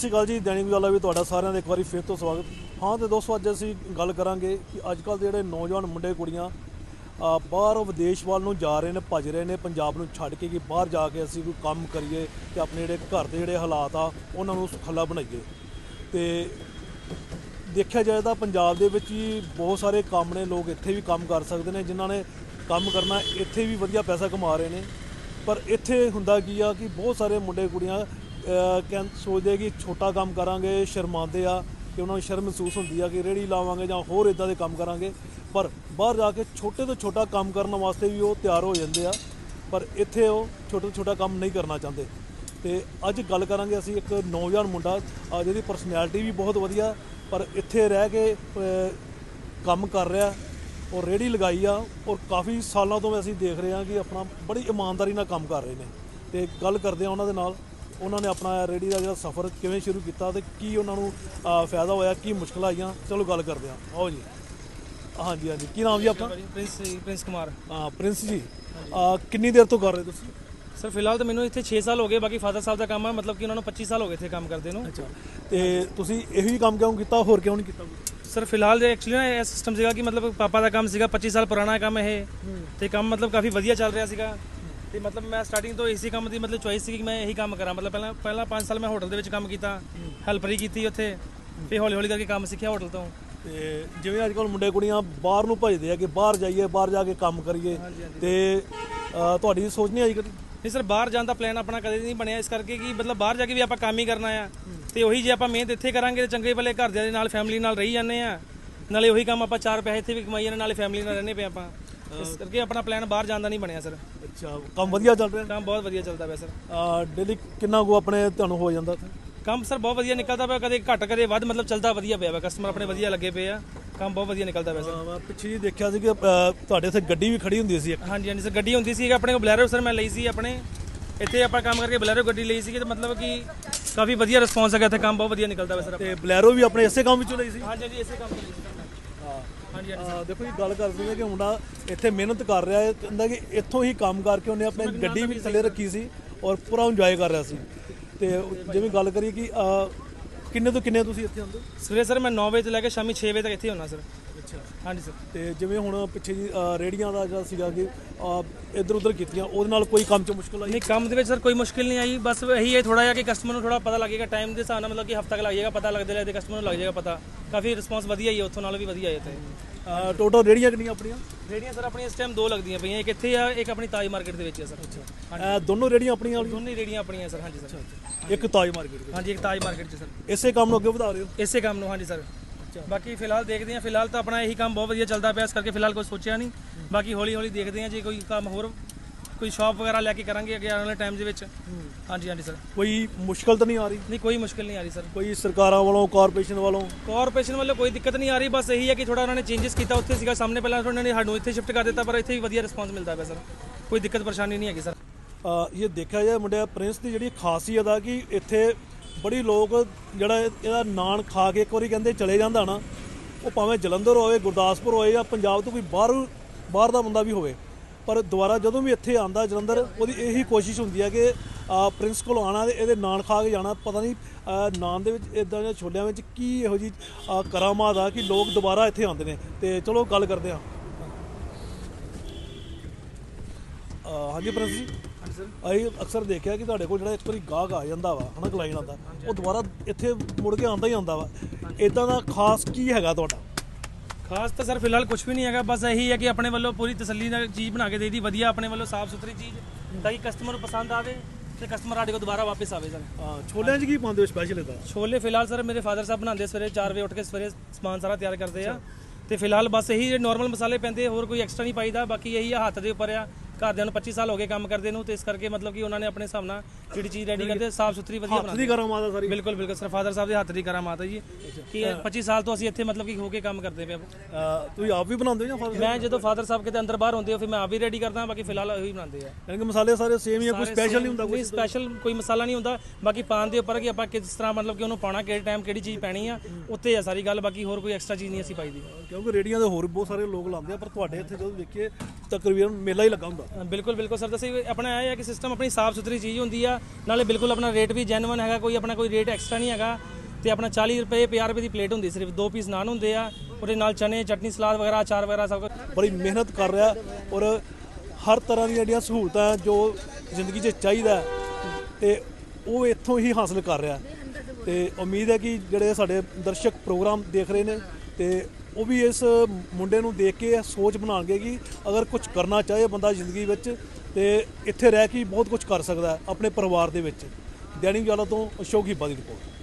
ਸਤਿ ਸ਼੍ਰੀ ਅਕਾਲ ਜੀ ਦੈਨਿਕ ਵਾਲਾ ਵੀ ਤੁਹਾਡਾ ਸਾਰਿਆਂ ਦਾ ਇੱਕ ਵਾਰੀ ਫਿਰ ਤੋਂ ਸਵਾਗਤ। ਹਾਂ ਤੇ ਦੋਸਤੋ ਅੱਜ ਅਸੀਂ ਗੱਲ ਕਰਾਂਗੇ ਕਿ ਅੱਜ ਕੱਲ ਦੇ ਜਿਹੜੇ ਨੌਜਵਾਨ ਮੁੰਡੇ ਕੁੜੀਆਂ ਆ, ਬਾਹਰ ਵਿਦੇਸ਼ ਵੱਲ ਨੂੰ ਜਾ ਰਹੇ ਨੇ ਭੱਜ ਰਹੇ ਨੇ ਪੰਜਾਬ ਨੂੰ ਛੱਡ ਕੇ ਕਿ ਬਾਹਰ ਜਾ ਕੇ ਅਸੀਂ ਕੋਈ ਕੰਮ ਕਰੀਏ ਤੇ ਆਪਣੇ ਜਿਹੜੇ ਘਰ ਦੇ ਜਿਹੜੇ ਹਾਲਾਤ ਆ ਉਹਨਾਂ ਨੂੰ ਸੁਖਾਲਾ ਬਣਾਈਏ। ਤੇ ਦੇਖਿਆ ਜਾਏ ਤਾਂ ਪੰਜਾਬ ਦੇ ਵਿੱਚ ਹੀ ਬਹੁਤ ਸਾਰੇ ਕੰਮ ਨੇ ਲੋਕ ਇੱਥੇ ਵੀ ਕੰਮ ਕਰ ਸਕਦੇ ਨੇ ਜਿਨ੍ਹਾਂ ਨੇ ਕੰਮ ਕਰਨਾ ਇੱਥੇ ਵੀ ਵਧੀਆ ਪੈਸਾ ਕਮਾ ਰਹੇ ਨੇ। ਪਰ ਇੱਥੇ ਹੁੰਦਾ ਕੀ ਆ ਕਿ ਬਹੁਤ ਸਾਰੇ ਮੁੰਡੇ ਕੁੜੀਆਂ ਕਹਿੰ, ਸੋਚਦੇ ਕਿ ਛੋਟਾ ਕੰਮ ਕਰਾਂਗੇ, ਸ਼ਰਮਾਉਂਦੇ ਆ ਕਿ ਉਹਨਾਂ ਨੂੰ ਸ਼ਰਮ ਮਹਿਸੂਸ ਹੁੰਦੀ ਆ ਕਿ ਰੇੜੀ ਲਾਵਾਂਗੇ ਜਾਂ ਹੋਰ ਇਦਾਂ ਦੇ ਕੰਮ ਕਰਾਂਗੇ। ਪਰ ਬਾਹਰ ਜਾ ਕੇ ਛੋਟੇ ਤੋਂ ਛੋਟਾ ਕੰਮ ਕਰਨ ਵਾਸਤੇ ਵੀ ਉਹ ਤਿਆਰ ਹੋ ਜਾਂਦੇ ਆ। ਪਰ ਇੱਥੇ ਉਹ ਛੋਟੇ ਤੋਂ ਛੋਟਾ ਕੰਮ ਨਹੀਂ ਕਰਨਾ ਚਾਹੁੰਦੇ। ਤੇ ਅੱਜ ਗੱਲ ਕਰਾਂਗੇ ਅਸੀਂ ਇੱਕ ਨੌਜਵਾਨ ਮੁੰਡਾ ਜਿਹਦੀ ਪਰਸਨੈਲਿਟੀ ਵੀ ਬਹੁਤ ਵਧੀਆ, ਪਰ ਇੱਥੇ ਰਹਿ ਕੇ ਕੰਮ ਕਰ ਰਿਹਾ ਔਰ ਰੇੜੀ ਲਗਾਈ ਆ, ਔਰ ਕਾਫੀ ਸਾਲਾਂ ਤੋਂ ਅਸੀਂ ਦੇਖ ਰਹੇ ਹਾਂ ਕਿ ਆਪਣਾ ਬੜੀ ਇਮਾਨਦਾਰੀ ਨਾਲ ਕੰਮ ਕਰ ਰਹੇ ਨੇ। ਤੇ ਗੱਲ ਕਰਦੇ ਆ ਉਹਨਾਂ ਦੇ ਨਾਲ। ਉਹਨਾਂ ਨੇ ਆਪਣਾ ਰੇੜੀ ਦਾ ਜਿਹੜਾ ਸਫ਼ਰ ਕਿਵੇਂ ਸ਼ੁਰੂ ਕੀਤਾ ਤੇ ਕੀ ਉਹਨਾਂ ਨੂੰ ਫਾਇਦਾ ਹੋਇਆ ਕੀ ਮੁਸ਼ਕਲਾਂ ਆਈਆਂ? ਚਲੋ ਗੱਲ ਕਰਦੇ ਆ ਆਓ ਜੀ। ਹਾਂਜੀ ਹਾਂਜੀ। ਕੀ ਨਾਮ ਜੀ ਆਪਣਾ? ਪ੍ਰਿੰਸ ਪ੍ਰਿੰਸ ਕੁਮਾਰ। ਅਹ, ਪ੍ਰਿੰਸ ਜੀ। ਅਹ, ਕਿੰਨੀ ਦੇਰ ਤੋਂ ਕਰ ਰਹੇ ਤੁਸੀਂ? ਸਰ ਫਿਲਹਾਲ ਤਾਂ ਮੈਨੂੰ ਇੱਥੇ 6 ਸਾਲ ਹੋ ਗਏ ਬਾਕੀ ਫਾਦਰ ਸਾਹਿਬ ਦਾ ਕੰਮ ਹੈ ਮਤਲਬ ਕਿ ਉਹਨਾਂ ਨੂੰ 25 ਸਾਲ ਹੋ ਗਏ ਇੱਥੇ ਕੰਮ ਕਰਦੇ ਨੂੰ। ਅੱਛਾ। ਤੇ ਤੁਸੀਂ ਇਹੀ ਕੰਮ ਕਿਉਂ ਕੀਤਾ? ਹੋਰ ਕਿਉਂ ਨਹੀਂ ਕੀਤਾ? ਸਰ ਫਿਲਹਾਲ ਦੇ ਐਕਚੁਅਲੀ ਨਾ ਇਹ ਸਿਸਟਮ ਸੀਗਾ ਕਿ ਮਤਲਬ ਪਾਪਾ ਦਾ ਕੰਮ ਸੀਗਾ 25 ਸਾਲ ਪੁਰਾਣਾ ਕੰਮ ਇਹ। ਤੇ ਕੰਮ ਮਤਲਬ ਕਾਫੀ ਵਧੀਆ ਚੱਲ ਰਿਹਾ ਸੀਗਾ। ਤੇ ਮਤਲਬ ਮੈਂ ਸਟਾਰਟਿੰਗ ਤੋਂ ਇਸੇ ਕੰਮ ਦੀ ਮਤਲਬ ਚੋਇਸ ਸੀ ਕਿ ਮੈਂ ਇਹੀ ਕੰਮ ਕਰਾਂ। ਮਤਲਬ ਪਹਿਲਾਂ ਪਹਿਲਾਂ 5 ਸਾਲ ਮੈਂ ਹੋਟਲ ਦੇ ਵਿੱਚ ਕੰਮ ਕੀਤਾ ਹੈਲਪਰੀ ਕੀਤੀ ਉੱਥੇ। ਫਿਰ ਹੌਲੀ ਹੌਲੀ ਕਰਕੇ ਕੰਮ ਸਿੱਖਿਆ ਹੋਟਲ ਤੋਂ। ਤੇ ਜਿਵੇਂ ਅੱਜ ਕੱਲ ਮੁੰਡੇ ਕੁੜੀਆਂ ਬਾਹਰ ਨੂੰ ਭਜਦੇ ਆ ਕਿ ਬਾਹਰ ਜਾਈਏ ਬਾਹਰ ਜਾ ਕੇ ਕੰਮ ਕਰੀਏ। ਤੇ ਤੁਹਾਡੀ ਸੋਚ ਨਹੀਂ ਆਈ ਕਦੀ? ਨਹੀਂ ਸਰ ਬਾਹਰ ਜਾਣ ਦਾ ਪਲਾਨ ਆਪਣਾ ਕਦੇ ਨਹੀਂ ਬਣਿਆ ਇਸ ਕਰਕੇ ਕਿ ਮਤਲਬ ਬਾਹਰ ਜਾ ਕੇ ਵੀ ਆਪਾਂ ਕੰਮ ਹੀ ਕਰਨਾ ਆ। ਤੇ ਉਹੀ ਜੇ ਆਪਾਂ ਮਿਹਨਤ ਇੱਥੇ ਕਰਾਂਗੇ ਤੇ ਚੰਗੇ ਭਲੇ ਘਰਦਿਆਂ ਦੇ ਨਾਲ ਫੈਮਿਲੀ ਨਾਲ ਰਹੀ ਜਾਂਦੇ ਆ। ਨਾਲੇ ਉਹੀ ਕੰਮ ਆਪਾਂ ਚਾਰ ਪੈਸੇ ਇੱਥੇ ਵੀ ਕਮਾਈ ਜਾਂਦੇ ਨਾਲੇ ਫੈਮਿਲੀ ਨਾਲ ਰਹਿੰਦੇ ਪਏ ਆਪਾਂ। ਇਸ ਕਰਕੇ ਆਪਣਾ ਪਲਾਨ ਬਾਹਰ ਜਾਣ ਦਾ ਨਹੀਂ ਬਣਿਆ ਸਰ ਅੱਛਾ ਕੰਮ ਵਧੀਆ ਚੱਲ ਰਿਹਾ? ਕੰਮ ਬਹੁਤ ਵਧੀਆ ਚੱਲਦਾ ਪਿਆ ਸਰ ਡੇਲੀ ਕਿੰਨਾ ਕੁ ਆਪਣੇ ਤੁਹਾਨੂੰ ਹੋ ਜਾਂਦਾ? ਕੰਮ ਸਰ ਬਹੁਤ ਵਧੀਆ ਨਿਕਲਦਾ ਪਿਆ। ਕਦੇ ਘੱਟ ਕਦੇ ਵੱਧ ਮਤਲਬ ਚੱਲਦਾ ਵਧੀਆ ਪਿਆ ਵਾ। ਕਸਟਮਰ ਆਪਣੇ ਵਧੀਆ ਲੱਗੇ ਪਏ ਆ। ਕੰਮ ਬਹੁਤ ਵਧੀਆ ਨਿਕਲਦਾ ਪਿਆ ਸਰ ਪਿੱਛੇ ਜੀ ਦੇਖਿਆ ਸੀ ਕਿ ਤੁਹਾਡੇ ਇੱਥੇ ਗੱਡੀ ਵੀ ਖੜੀ ਹੁੰਦੀ ਸੀ ਹਾਂਜੀ ਹਾਂਜੀ ਸਰ ਗੱਡੀ ਹੁੰਦੀ ਸੀ ਆਪਣੇ ਕੋਲ ਬਲੈਰੋ ਸਰ ਮੈਂ ਲਈ ਸੀ ਆਪਣੇ। ਇੱਥੇ ਆਪਾਂ ਕੰਮ ਕਰਕੇ ਬਲੈਰੋ ਗੱਡੀ ਲਈ ਸੀ ਤੇ ਮਤਲਬ ਕਿ ਕਾਫੀ ਵਧੀਆ ਰਿਸਪੌਂਸ ਹੈਗਾ ਇੱਥੇ। ਕੰਮ ਬਹੁਤ ਵਧੀਆ ਨਿਕਲਦਾ ਪਿਆ ਸਰ ਤੇ ਬਲੈਰੋ ਵੀ ਆਪਣੇ ਇਸੇ ਕੰਮ ਵਿੱਚੋਂ ਲਈ ਸੀ? ਹਾਂਜੀ ਹਾਂਜੀ ਇਸੇ ਕੰਮ ਤੋਂ ਲਈ ਸੀ। ਹਾਂਜੀ ਅਹ, ਦੇਖੋ ਜੀ ਗੱਲ ਕਰਦੇ ਨੇ ਕਿ ਮੁੰਡਾ ਇੱਥੇ ਮਿਹਨਤ ਕਰ ਰਿਹਾ ਹੈ ਕਹਿੰਦਾ ਕਿ ਇੱਥੋਂ ਹੀ ਕੰਮ ਕਰਕੇ ਉਹਨੇ ਆਪਣੀ ਗੱਡੀ ਵੀ ਥੱਲੇ ਰੱਖੀ ਸੀ ਔਰ ਪੂਰਾ ਇੰਜੋਏ ਕਰ ਰਿਹਾ ਸੀ। ਤੇ ਜਿਵੇਂ ਗੱਲ ਕਰੀਏ ਕਿ ਅਹ, ਕਿੰਨੇ ਤੋਂ ਕਿੰਨੇ ਤੁਸੀਂ ਇੱਥੇ ਹੁੰਦੇ ਸਵੇਰੇ ਸਰ ਮੈਂ 9 ਵਜੇ ਤੋਂ ਲੈ ਕੇ ਸ਼ਾਮੀ 6 ਵਜੇ ਤੱਕ ਇੱਥੇ ਹੁੰਨਾ ਸਰ। ਅੱਛਾ। ਹਾਂਜੀ ਸਰ। ਤੇ ਜਿਵੇਂ ਹੁਣ ਪਿੱਛੇ ਜੀ ਅਹ, ਰੇਹੜੀਆਂ ਦਾ ਜਿਹੜਾ ਸੀਗਾ ਕਿ ਇੱਧਰ ਉੱਧਰ ਕੀਤੀਆਂ ਉਹਦੇ ਨਾਲ ਕੋਈ ਕੰਮ 'ਚ ਮੁਸ਼ਕਲ ਆਈ? ਨਹੀਂ ਕੰਮ ਦੇ ਵਿੱਚ ਸਰ ਕੋਈ ਮੁਸ਼ਕਿਲ ਨਹੀਂ ਆਈ ਬਸ ਇਹੀ ਹੈ ਥੋੜਾ ਜਿਹਾ ਕਿ ਕਸਟਮਰ ਨੂੰ ਥੋੜਾ ਪਤਾ ਲੱਗੇਗਾ ਟਾਈਮ ਦੇ ਹਿਸਾਬ ਨਾਲ ਮਤਲਬ ਕਿ ਹਫਤਾ ਕੁ ਲੱਗ ਜਾਏਗਾ ਪਤਾ ਲੱਗਦੇ ਲੱਗਦੇ ਕਸਟਮਰ ਨੂੰ ਲੱਗ ਜਾਏਗਾ ਪਤਾ। ਕਾਫੀ ਰਿਸਪੌਂਸ ਵਧੀਆ ਹੀ ਹੈ ਉੱਥੋਂ ਨਾਲੋਂ ਵੀ ਵਧੀਆ ਹੈ ਇੱਥੇ। ਟੋਟਲ ਰੇਹੜੀਆਂ ਕਿੰਨੀਆਂ ਆਪਣੀਆਂ? ਰੇੜੀਆਂ ਸਰ ਆਪਣੀਆਂ ਇਸ ਟਾਈਮ ਦੋ ਲੱਗਦੀਆਂ ਪਈਆਂ ਇੱਕ ਇੱਥੇ ਆ ਇੱਕ ਆਪਣੀ ਤਾਜ ਮਾਰਕੀਟ ਦੇ ਵਿੱਚ ਹੈ ਸਰ। ਅਹ, ਦੋਨੋਂ ਰੇਹੜੀਆਂ ਆਪਣੀਆਂ ਵਾਲੀਆਂ? ਦੋਨੇ ਰੇੜੀਆਂ ਆਪਣੀਆਂ ਸਰ ਹਾਂਜੀ ਸਰ। ਇੱਕ ਤਾਜ ਮਾਰਕੀਟ ਦੇ ਹਾਂਜੀ ਇੱਕ ਤਾਜ ਮਾਰਕੀਟ 'ਚ ਸਰ। ਇਸੇ ਕੰਮ ਨੂੰ ਅੱਗੇ ਵਧਾ ਰਹੇ ਹੋ? ਇਸੇ ਕੰਮ ਨੂੰ ਹਾਂਜੀ ਸਰ। ਬਾਕੀ ਫਿਲਹਾਲ ਦੇਖਦੇ ਹਾਂ ਫਿਲਹਾਲ ਤਾਂ ਆਪਣਾ ਇਹੀ ਕੰਮ ਬਹੁਤ ਵਧੀਆ ਚੱਲਦਾ ਪਿਆ ਇਸ ਕਰਕੇ ਫਿਲਹਾਲ ਕੋਈ ਸੋਚਿਆ ਨਹੀਂ। ਬਾਕੀ ਹੌਲੀ ਹੌਲੀ ਦੇਖਦੇ ਹਾਂ ਜੇ ਕੋਈ ਕੰਮ ਹੋਰ ਕੋਈ ਸ਼ਾਪ ਵਗੈਰਾ ਲੈ ਕੇ ਕਰਾਂਗੇ ਅੱਗੇ ਆਉਣ ਵਾਲੇ ਟਾਈਮ ਦੇ ਵਿੱਚ। ਹਾਂਜੀ ਹਾਂਜੀ ਸਰ। ਕੋਈ ਮੁਸ਼ਕਲ ਤਾਂ ਨਹੀਂ ਆ ਰਹੀ? ਨਹੀਂ ਕੋਈ ਮੁਸ਼ਕਿਲ ਨਹੀਂ ਆ ਰਹੀ ਸਰ। ਕੋਈ ਸਰਕਾਰਾਂ ਵੱਲੋਂ ਕਾਰਪੋਰੇਸ਼ਨ ਵੱਲੋਂ? ਕਾਰਪੋਰੇਸ਼ਨ ਵੱਲੋਂ ਕੋਈ ਦਿੱਕਤ ਨਹੀਂ ਆ ਰਹੀ ਬਸ ਇਹੀ ਹੈ ਕਿ ਥੋੜਾ ਉਹਨਾਂ ਨੇ ਚੇਂਜਸ ਕੀਤਾ ਉੱਥੇ ਸੀਗਾ ਸਾਹਮਣੇ ਪਹਿਲਾਂ ਉਹਨਾਂ ਨੇ ਸਾਨੂੰ ਇੱਥੇ ਸ਼ਿਫਟ ਕਰ ਦਿੱਤਾ ਪਰ ਇੱਥੇ ਵੀ ਵਧੀਆ ਰਿਸਪੌਂਸ ਮਿਲਦਾ ਪਿਆ ਸਰ। ਕੋਈ ਦਿੱਕਤ ਪਰੇਸ਼ਾਨੀ ਨਹੀਂ ਹੈਗੀ ਸਰ। ਇਹ ਦੇਖਿਆ ਜਾਏ ਮੁੰਡਿਆ ਪ੍ਰਿੰਸ ਦੀ ਜਿਹੜੀ ਖਾਸੀਅਤ ਆ ਕਿ ਇੱਥੇ ਬੜੀ ਲੋਕ ਜਿਹੜਾ ਇਹਦਾ ਨਾਨ ਖਾ ਕੇ ਇੱਕ ਵਾਰੀ ਕਹਿੰਦੇ ਚਲੇ ਜਾਂਦਾ ਨਾ ਉਹ ਭਾਵੇਂ ਜਲੰਧਰ ਹੋਵੇ ਗੁਰਦਾਸਪੁਰ ਹੋਵੇ ਜਾਂ ਪੰਜਾਬ ਤੋਂ ਕੋਈ ਬਾਹਰ ਬਾਹਰ ਦਾ ਬੰਦਾ ਵੀ ਹੋਵੇ। ਪਰ ਦੁਬਾਰਾ ਜਦੋਂ ਵੀ ਇੱਥੇ ਆਂਦਾ ਜਲੰਧਰ ਉਹਦੀ ਇਹੀ ਕੋਸ਼ਿਸ਼ ਹੁੰਦੀ ਹੈ ਕਿ ਪ੍ਰਿੰਸ ਕੋਲ ਆਣਾ ਤੇ ਇਹਦੇ ਨਾਨ ਖਾ ਕੇ ਜਾਣਾ। ਪਤਾ ਨਹੀਂ ਨਾਨ ਦੇ ਵਿੱਚ ਇਦਾਂ ਦੇ ਛੋਲਿਆਂ ਵਿੱਚ ਕੀ ਇਹੋ ਜੀ ਕਰਾਮਾਤ ਆ ਕਿ ਲੋਕ ਦੁਬਾਰਾ ਇੱਥੇ ਆਉਂਦੇ ਨੇ। ਤੇ ਚਲੋ ਗੱਲ ਕਰਦੇ ਹਾਂ। ਹਾਂਜੀ ਪ੍ਰਿੰਸ ਜੀ? ਹਾਂਜੀ ਸਰ। ਅਸੀਂ ਅਕਸਰ ਦੇਖਿਆ ਕਿ ਤੁਹਾਡੇ ਕੋਲ ਜਿਹੜਾ ਇੱਕ ਵਾਰੀ ਗਾਹਕ ਆ ਜਾਂਦਾ ਵਾ ਹਨਾ ਕਲਾਇੰਟ ਆਉਂਦਾ ਉਹ ਦੁਬਾਰਾ ਇੱਥੇ ਮੁੜ ਕੇ ਆਉਂਦਾ ਹੀ ਆਉਂਦਾ ਵਾ। ਇਦਾਂ ਦਾ ਖਾਸ ਕੀ ਹੈਗਾ ਤੁਹਾਡਾ? ਖਾਸ ਤਾਂ ਸਰ ਫਿਲਹਾਲ ਕੁਝ ਵੀ ਨਹੀਂ ਹੈਗਾ ਬਸ ਇਹੀ ਹੈ ਕਿ ਆਪਣੇ ਵੱਲੋਂ ਪੂਰੀ ਤਸੱਲੀ ਨਾਲ ਚੀਜ਼ ਬਣਾ ਕੇ ਦੇ ਦੀ ਵਧੀਆ ਆਪਣੇ ਵੱਲੋਂ ਸਾਫ਼ ਸੁਥਰੀ ਚੀਜ਼ ਤਾਂ ਕਿ ਕਸਟਮਰ ਨੂੰ ਪਸੰਦ ਆਵੇ ਤੇ ਕਸਟਮਰ ਸਾਡੇ ਕੋਲ ਦੁਬਾਰਾ ਵਾਪਸ ਆਵੇ ਸਰ। ਛੋਲਿਆਂ 'ਚ ਕੀ ਪਾਉਂਦੇ ਹੋ ਸਪੈਸ਼ਲ ਇਹਦਾ ਛੋਲੇ ਫਿਲਹਾਲ ਸਰ ਮੇਰੇ ਫਾਦਰ ਸਾਹਿਬ ਬਣਾਉਂਦੇ ਸਵੇਰੇ 4 ਵਜੇ ਉੱਠ ਕੇ ਸਵੇਰੇ ਸਮਾਨ ਸਾਰਾ ਤਿਆਰ ਕਰਦੇ ਆ। ਤੇ ਫਿਲਹਾਲ ਬਸ ਇਹੀ ਜਿਹੜੇ ਨਾਰਮਲ ਮਸਾਲੇ ਪੈਂਦੇ ਹੋਰ ਕੋਈ ਐਕਸਟਰਾ ਨਹੀਂ ਪਾਈਦਾ ਬਾਕੀ ਇਹੀ ਆ ਹੱਥ ਦੇ ਉੱਪਰ ਆ। ਘਰਦਿਆਂ ਨੂੰ 25 ਸਾਲ ਹੋ ਗਏ ਕੰਮ ਕਰਦੇ ਨੂੰ ਤੇ ਇਸ ਕਰਕੇ ਮਤਲਬ ਕਿ ਉਹਨਾਂ ਨੇ ਆਪਣੇ ਹਿਸਾਬ ਨਾਲ ਜਿਹੜੀ ਚੀਜ਼ ਰੈਡੀ ਕਰਦੇ ਸਾਫ਼ ਸੁਥਰੀ ਵਧੀਆ ਹੱਥ ਦੀ ਕਰਾਮਾਤ ਆ ਸਾਰੀ। ਬਿਲਕੁਲ ਬਿਲਕੁਲ ਸਰ ਫਾਦਰ ਸਾਹਿਬ ਦੇ ਹੱਥ ਦੀ ਕਰਾਂ ਮਾਤਾ ਜੀ। ਕਿ 25 ਸਾਲ ਤੋਂ ਅਸੀਂ ਇੱਥੇ ਮਤਲਬ ਕਿ ਹੋ ਕੇ ਕੰਮ ਕਰਦੇ ਪਏ ਤੁਸੀਂ ਆਪ ਵੀ ਬਣਾਉਂਦੇ ਹੋ ਜਾਂ ਫਾਦਰ ਮੈਂ ਜਦੋਂ ਫਾਦਰ ਸਾਹਿਬ ਕਿਤੇ ਅੰਦਰ ਬਾਹਰ ਹੁੰਦੇ ਹੋ ਫਿਰ ਮੈਂ ਆਪ ਵੀ ਰੈਡੀ ਕਰਦਾ ਬਾਕੀ ਫਿਲਹਾਲ ਉਹੀ ਬਣਾਉਂਦੇ ਆ। ਯਾਨੀ ਕਿ ਮਸਾਲੇ ਸਾਰੇ ਸੇਮ ਹੀ ਆ ਕੋਈ ਸਪੈਸ਼ਲ ਨਹੀਂ ਹੁੰਦਾ ਕੋਈ ਸਪੈਸ਼ਲ ਕੋਈ ਮਸਾਲਾ ਨਹੀਂ ਹੁੰਦਾ। ਬਾਕੀ ਪਾਣ ਦੇ ਉੱਪਰ ਕਿ ਆਪਾਂ ਕਿਸ ਤਰ੍ਹਾਂ ਮਤਲਬ ਕਿ ਉਹਨੂੰ ਪਾਣਾ ਕਿਹੜੇ ਟਾਈਮ ਕਿਹੜੀ ਚੀਜ਼ ਪੈਣੀ ਆ ਉੱਤੇ ਆ ਸਾਰੀ ਗੱਲ ਬਾਕੀ ਹੋਰ ਕੋਈ ਐਕਸਟਰਾ ਚੀਜ਼ ਨਹੀਂ ਅਸੀਂ ਪਾਈਦੀ ਕਿਉਂਕਿ ਰੇੜੀਆਂ ਦੇ ਹੋਰ ਬਹੁਤ ਸਾਰੇ ਲੋਕ ਲਾਉਂਦੇ ਆ ਪਰ ਤੁਹਾਡੇ ਇੱਥੇ ਜਦੋਂ ਦੇਖੀਏ ਤਕਰੀਬਨ ਮੇਲਾ ਹੀ ਲੱਗਾ ਹੁੰਦਾ। ਬਿਲਕੁਲ ਬਿਲਕੁਲ ਸਰ। ਦੱਸੀ ਆਪਣਾ ਇਹ ਹੈ ਕਿ ਸਿਸਟਮ ਆਪਣੀ ਸਾਫ਼ ਸੁਥਰੀ ਚੀਜ਼ ਹੁੰਦੀ ਆ। ਨਾਲੇ ਬਿਲਕੁਲ ਆਪਣਾ ਰੇਟ ਵੀ ਜੈਨੂਇਨ ਹੈਗਾ ਕੋਈ ਆਪਣਾ ਕੋਈ ਰੇਟ ਐਕਸਟਰਾ ਨਹੀਂ ਹੈਗਾ। ਤੇ ਆਪਣਾ 40 ਰੁਪਏ 50 ਰੁਪਏ ਦੀ ਪਲੇਟ ਹੁੰਦੀ ਸਿਰਫ ਦੋ ਪੀਸ ਨਾਨ ਹੁੰਦੇ ਆ। ਉਹਦੇ ਨਾਲ ਚਨੇ ਚਟਨੀ ਸਲਾਦ ਵਗੈਰਾ ਅਚਾਰ ਵਗੈਰਾ ਸਭ ਕੁਝ ਬੜੀ ਮਿਹਨਤ ਕਰ ਰਿਹਾ ਔਰ ਹਰ ਤਰ੍ਹਾਂ ਦੀਆਂ ਜਿਹੜੀਆਂ ਸਹੂਲਤਾਂ ਜੋ ਜ਼ਿੰਦਗੀ 'ਚ ਚਾਹੀਦਾ ਹੈ, ਤੇ ਉਹ ਇੱਥੋਂ ਹੀ ਹਾਸਲ ਕਰ ਰਿਹਾ। ਤੇ ਉਮੀਦ ਹੈ ਕਿ ਜਿਹੜੇ ਸਾਡੇ ਦਰਸ਼ਕ ਪ੍ਰੋਗਰਾਮ ਦੇਖ ਰਹੇ ਨੇ ਤੇ ਉਹ ਵੀ ਇਸ ਮੁੰਡੇ ਨੂੰ ਦੇਖ ਕੇ ਸੋਚ ਬਣਾਉਣਗੇ ਕਿ ਅਗਰ ਕੁਝ ਕਰਨਾ ਚਾਹੇ ਬੰਦਾ ਜ਼ਿੰਦਗੀ ਵਿੱਚ ਤੇ ਇੱਥੇ ਰਹਿ ਕੇ ਬਹੁਤ ਕੁਝ ਕਰ ਸਕਦਾ ਆਪਣੇ ਪਰਿਵਾਰ ਦੇ ਵਿੱਚ। ਦੈਨਿਕ ਜਾਲਾ ਤੋਂ ਅਸ਼ੋਕ ਹਿੱਬਾ ਦੀ ਰਿਪੋਰਟ।